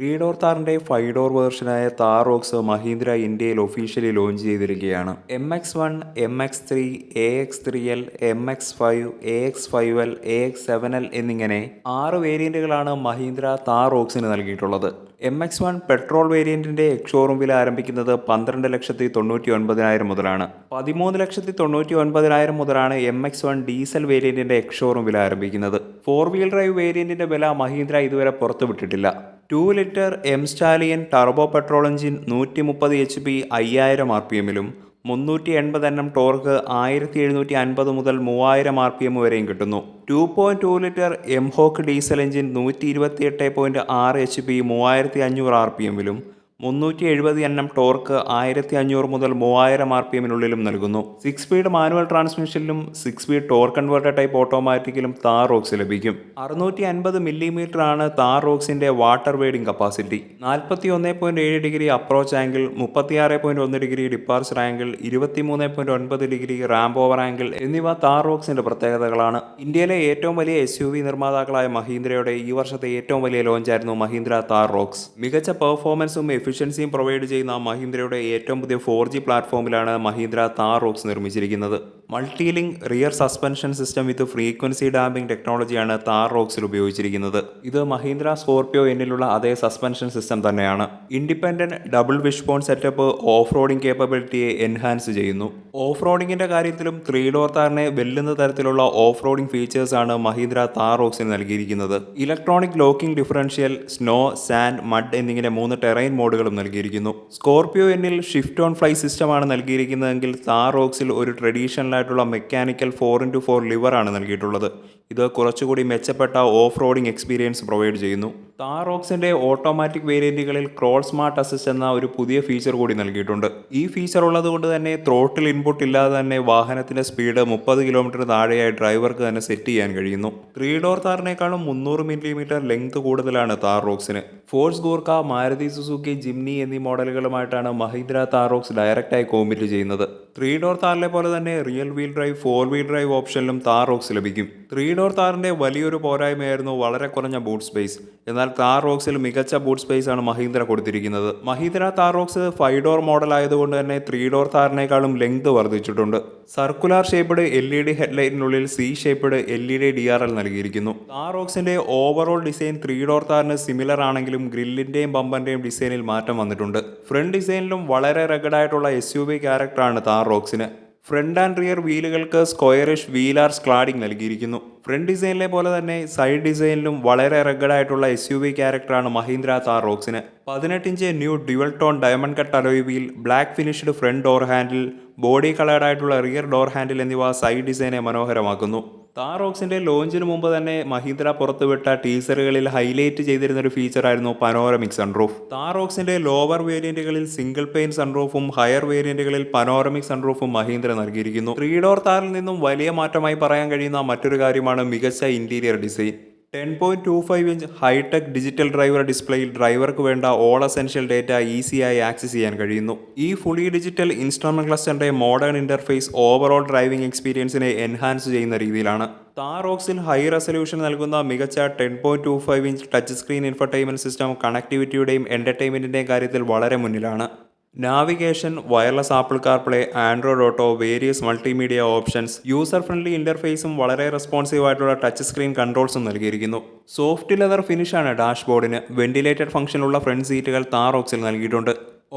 Three door താറിന്റെ five door വേർഷനായ Thar Roxx Mahindra ഇന്ത്യയിൽ ഒഫീഷ്യലി ലോഞ്ച് ചെയ്തിരിക്കുകയാണ്. M X one M X three A X three L M X five A X five L A X seven L എന്നിങ്ങനെ ആറ് വേരിയന്റുകളാണ് മഹീന്ദ്ര താർ റോക്സിന് നൽകിയിട്ടുള്ളത്. M X one petrol വേരിയന്റിന്റെ എക്സ്ഷോറൂം വില ആരംഭിക്കുന്നത് പന്ത്രണ്ട് ലക്ഷത്തി തൊണ്ണൂറ്റി ഒൻപതിനായിരം മുതലാണ്. പതിമൂന്ന് ലക്ഷത്തി തൊണ്ണൂറ്റി ഒൻപതിനായിരം മുതലാണ് എം എക്സ് വൺ ഡീസൽ വേരിയന്റിന്റെ എക്സ്ഷോറൂം വില ആരംഭിക്കുന്നത്. ഫോർ വീൽ ഡ്രൈവ് വേരിയന്റിന്റെ വില മഹീന്ദ്ര ഇതുവരെ പുറത്തുവിട്ടിട്ടില്ല. Two litre M Stallion turbo petrol engine നൂറ്റി മുപ്പത് എച്ച് പി അയ്യായിരം ആർ പി എമ്മിലും മുന്നൂറ്റി എൺപത് എണ്ണം ടോർക്ക് ആയിരത്തി എഴുന്നൂറ്റി അൻപത് മുതൽ മൂവായിരം ആർ പി എം വരെയും കിട്ടുന്നു. Two point two litre M Hawk diesel engine നൂറ്റി ഇരുപത്തി എട്ട് പോയിന്റ് ആറ് എച്ച് പി മൂവായിരത്തി അഞ്ഞൂറ് ആർ പി എമ്മിലും മുന്നൂറ്റി എഴുപത് എൻ എം ടോർക്ക് ആയിരത്തി അഞ്ഞൂറ് മുതൽ മൂവായിരം ആർ പി എമ്മിനുള്ളിലും നൽകുന്നു. Six speed manual ട്രാൻസ്മിഷനിലും six speed torque converter type ഓട്ടോമാറ്റിക്കിലും Thar Roxx ലഭിക്കും. അറുന്നൂറ്റി അൻപത് മില്ലിമീറ്റർ ആണ് താർ റോക്സിന്റെ വാട്ടർ വെയ്ഡിംഗ് കപ്പാസിറ്റി നാൽപ്പത്തി ഒന്ന് പോയിന്റ് ഏഴ് ഡിഗ്രി അപ്രോച്ച് ആംഗിൾ മുപ്പത്തിയാറ് പോയിന്റ് ഒന്ന് ഡിഗ്രി ഡിപ്പാർച്ചർ ആംഗിൾ ഇരുപത്തിമൂന്ന് പോയിന്റ് ഒൻപത് ഡിഗ്രി റാംപ് ഓവർ ആംഗിൾ എന്നിവ താർ റോക്സിന്റെ പ്രത്യേകതകളാണ്. ഇന്ത്യയിലെ ഏറ്റവും വലിയ എസ് യു വി നിർമ്മാതാക്കളായ മഹീന്ദ്രയുടെ ഈ വർഷത്തെ ഏറ്റവും വലിയ ലോഞ്ചായിരുന്നു മഹീന്ദ്ര താർ റോക്സ് മികച്ച പെർഫോമൻസും എഫിഷ്യൻസിയും പ്രൊവൈഡ് ചെയ്യുന്ന മഹീന്ദ്രയുടെ ഏറ്റവും പുതിയ ഫോർ ജി പ്ലാറ്റ്ഫോമിലാണ് മഹീന്ദ്ര താർ റോക്സ് നിർമ്മിച്ചിരിക്കുന്നത്. Multi link rear suspension system with frequency damping ടെക്നോളജിയാണ് Thar റോക്സിൽ ഉപയോഗിച്ചിരിക്കുന്നത്. ഇത് മഹീന്ദ്ര സ്കോർപിയോ എന്നിലുള്ള അതേ സസ്പെൻഷൻ സിസ്റ്റം തന്നെയാണ്. Independent double wishbone setup off roading കേപ്പബിലിറ്റിയെ enhance ചെയ്യുന്നു. ഓഫ് റോഡിംഗിന്റെ കാര്യത്തിലും ത്രീ ഡോർ താറിനെ വെല്ലുന്ന തരത്തിലുള്ള ഓഫ് റോഡിംഗ് ഫീച്ചേഴ്സ് ആണ് മഹീന്ദ്ര താർ റോക്സിന് നൽകിയിരിക്കുന്നത്. Electronic locking differential snow sand mud എന്നിങ്ങനെ മൂന്ന് ടെറൈൻ മോഡുകളും നൽകിയിരിക്കുന്നു. സ്കോർപിയോ എന്നിൽ ഷിഫ്റ്റ് ഓൺ ഫ്ലൈ സിസ്റ്റമാണ് നൽകിയിരിക്കുന്നതെങ്കിൽ താർ റോക്സിൽ ഒരു ട്രഡീഷണൽ ആയിട്ടുള്ള മെക്കാനിക്കൽ ഫോർ ഇന്റു ഫോർ ലിവറാണ് നൽകിയിട്ടുള്ളത്. ഇത് കുറച്ചുകൂടി മെച്ചപ്പെട്ട ഓഫ് റോഡിംഗ് എക്സ്പീരിയൻസ് പ്രൊവൈഡ് ചെയ്യുന്നു. താർ റോക്സിന്റെ ഓട്ടോമാറ്റിക് വേരിയന്റുകളിൽ ക്രോൾ സ്മാർട്ട് അസിസ്റ്റ് എന്ന ഒരു പുതിയ ഫീച്ചർ കൂടി നൽകിയിട്ടുണ്ട്. ഈ ഫീച്ചർ ഉള്ളതുകൊണ്ട് തന്നെ ത്രോട്ടിൽ ഇൻപുട്ട് ഇല്ലാതെ തന്നെ വാഹനത്തിന്റെ സ്പീഡ് മുപ്പത് കിലോമീറ്റർ താഴെയായി ഡ്രൈവർക്ക് തന്നെ സെറ്റ് ചെയ്യാൻ കഴിയുന്നു. ത്രീ ഡോർ താറിനേക്കാളും മുന്നൂറ് മില്ലിമീറ്റർ ലെങ്ത് കൂടുതലാണ് Thar റോക്സിന് Force Gurkha Maruti Suzuki Jimny എന്നീ മോഡലുകളുമായിട്ടാണ് മഹീന്ദ്ര താറോക്സ് ഡയറക്റ്റായി കോമ്പിറ്റ് ചെയ്യുന്നത്. ത്രീ ഡോർ താറിലെ പോലെ തന്നെ rear wheel drive four wheel drive ഓപ്ഷനിലും Thar Roxx ലഭിക്കും. ത്രീ ഡോർ താറിന്റെ വലിയൊരു പോരായ്മയായിരുന്നു വളരെ കുറഞ്ഞ ബൂട്ട് സ്പേസ് എന്നാൽ താർ റോക്സിൽ മികച്ച ബൂട്ട് സ്പേസ് ആണ് മഹീന്ദ്ര കൊടുത്തിരിക്കുന്നത്. Mahindra Thar Roxx five door model ആയതുകൊണ്ട് തന്നെ ത്രീ ഡോർ താറിനേക്കാളും ലെങ്ത് വർദ്ധിച്ചിട്ടുണ്ട്. Circular shaped L E D ഹെഡ്ലൈറ്റിനുള്ളിൽ C shaped L E D D R L നൽകിയിരിക്കുന്നു. താർ റോക്സിന്റെ ഓവറോൾ ഡിസൈൻ ത്രീ ഡോർ താറിന് സിമിലർ ആണെങ്കിലും ഗ്രില്ലിന്റെയും ബമ്പറിന്റെയും ഡിസൈനിൽ മാറ്റം വന്നിട്ടുണ്ട്. ഫ്രണ്ട് ഡിസൈനിലും വളരെ റെഗഡായിട്ടുള്ള എസ് യു വി ക്യാരക്ടറാണ് താർ റോക്സിന് ഫ്രണ്ട് ആൻഡ് റിയർ വീലുകൾക്ക് സ്ക്വയറിഷ് വീലാർ സ്ക്ലാഡിംഗ് നൽകിയിരിക്കുന്നു. ഫ്രണ്ട് ഡിസൈനിലെ പോലെ തന്നെ സൈഡ് ഡിസൈനിലും വളരെ റെഗഡായിട്ടുള്ള എസ് യു വി ക്യാരക്ടറാണ് മഹീന്ദ്ര താർ റോക്സിന്. പതിനെട്ട് inch new dual tone diamond cut alloy wheel black finished front door handle body coloured ആയിട്ടുള്ള റിയർ ഡോർ ഹാൻഡിൽ എന്നിവ സൈഡ് ഡിസൈനെ മനോഹരമാക്കുന്നു. താർ റോക്സിന്റെ ലോഞ്ചിന് മുമ്പ് തന്നെ മഹീന്ദ്ര പുറത്തുവിട്ട ടീസറുകളിൽ ഹൈലൈറ്റ് ചെയ്തിരുന്ന ഒരു ഫീച്ചർ ആയിരുന്നു പനോറമിക് സൺറൂഫ് താറോക്സിന്റെ ലോവർ വേരിയന്റുകളിൽ സിംഗിൾ പെയിൻ സൺറൂഫും ഹയർ വേരിയന്റുകളിൽ പനോറമിക് സൺറൂഫും മഹീന്ദ്ര നൽകിയിരിക്കുന്നു. ത്രീ ഡോർ താറിൽ നിന്നും വലിയ മാറ്റമായി പറയാൻ കഴിയുന്ന മറ്റൊരു കാര്യമാണ് മികച്ച interior design ten point two five inch hi tech digital driver ഡിസ്പ്ലേയിൽ ഡ്രൈവർക്ക് വേണ്ട ഓൾ അസെൻഷ്യൽ ഡേറ്റ ഈസിയായി ആക്സസ് ചെയ്യാൻ കഴിയുന്നു. ഈ ഫുള്ളി ഡിജിറ്റൽ ഇൻസ്ട്രുമെന്റ് ക്ലസ്റ്ററിന്റെ മോഡേൺ ഇന്റർഫേസ് ഓവറോൾ ഡ്രൈവിംഗ് എക്സ്പീരിയൻസിനെ എൻഹാൻസ് ചെയ്യുന്ന രീതിയിലാണ്. താറോക്സിൽ ഹൈ റെസൊല്യൂഷൻ നൽകുന്ന മികച്ച ten point two five inch touch screen infotainment system കണക്ടിവിറ്റിയുടെയും എന്റർടൈൻമെന്റിന്റെയും കാര്യത്തിൽ വളരെ മുന്നിലാണ്. Navigation wireless Apple CarPlay Android Auto various multimedia options user friendly ഇന്റർഫേസും വളരെ റെസ്പോൺസീവ് ആയിട്ടുള്ള ടച്ച് സ്ക്രീൻ കൺട്രോൾസും നൽകിയിരിക്കുന്നു. സോഫ്റ്റ് ലെതർ ഫിനിഷാണ് ഡാഷ്ബോർഡിന് വെന്റിലേറ്റഡ് ഫംഗ്ഷനുള്ള ഫ്രണ്ട് സീറ്റുകൾ താറോക്സിൽ നൽകിയിട്ടുണ്ട്.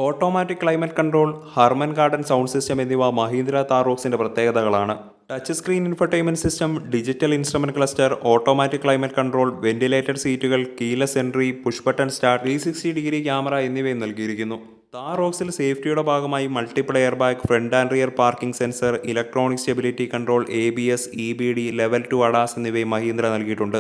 Automatic climate control Harman Kardon sound system എന്നിവ മഹീന്ദ്ര താറോക്സിന്റെ പ്രത്യേകതകളാണ്. Touch screen infotainment system digital instrument cluster automatic climate control ventilated സീറ്റുകൾ keyless entry push button start three sixty degree camera എന്നിവയും നൽകിയിരിക്കുന്നു. താർ റോക്സിൽ സേഫ്റ്റിയുടെ ഭാഗമായി multiple air bag front and rear parking sensor electronic stability control A B S E B D level two ADAS എന്നിവയും മഹീന്ദ്ര നൽകിയിട്ടുണ്ട്.